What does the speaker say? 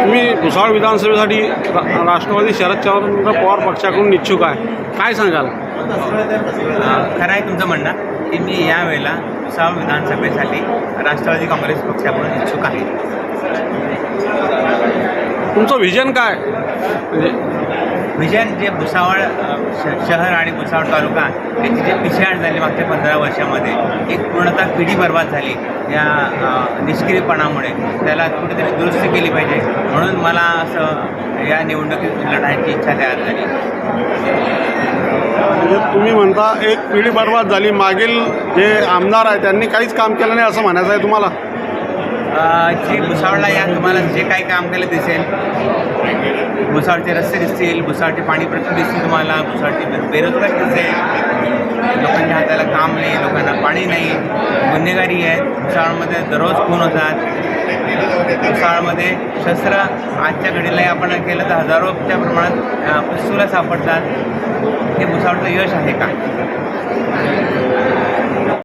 तुम्ही भुसावळ विधानसभेसाठी रा- राष्ट्रवादी शरदचंद्र पवार पक्षाकडून इच्छुक आहे. काय सांगाल? खरं आहे तुमचं म्हणणं की मी यावेळेला भुसावळ विधानसभेसाठी राष्ट्रवादी काँग्रेस पक्षाकडून इच्छुक आहे. तुमचं व्हिजन काय? म्हणजे विजयन जे भुसावळ शहर आणि भुसावळ तालुका याची जी पिछाड झाली मागच्या पंधरा वर्षामध्ये एक पूर्णतः पिढी बर्बाद झाली या निष्क्रियपणामुळे. त्याला कुठेतरी दुरुस्ती केली पाहिजे. म्हणून मला असं या निवडणुकीत लढायची इच्छा तयार झाली. म्हणजे तुम्ही म्हणता एक पिढी बर्बाद झाली. मागील जे आमदार आहे त्यांनी काहीच काम केलं नाही असं म्हणायचं आहे तुम्हाला? जी भुसावळला या तुम्हाला जे काही काम केलं दिसेल. भुसावळचे रस्ते दिसतील भुसावळचे पाणी प्रश्न दिसतील तुम्हाला भुसावळची बेरोजगार दिसेल. लोकांच्या हाताला काम नाही लोकांना पाणी नाही. गुन्हेगारी आहेत. भुसावळमध्ये दररोज खून होतात. भुसावळमध्ये शस्त्र आजच्या घडीलाही आपण केलं तर हजारोच्या प्रमाणात पिस्तुला सापडतात. हे भुसावळचं यश आहे का?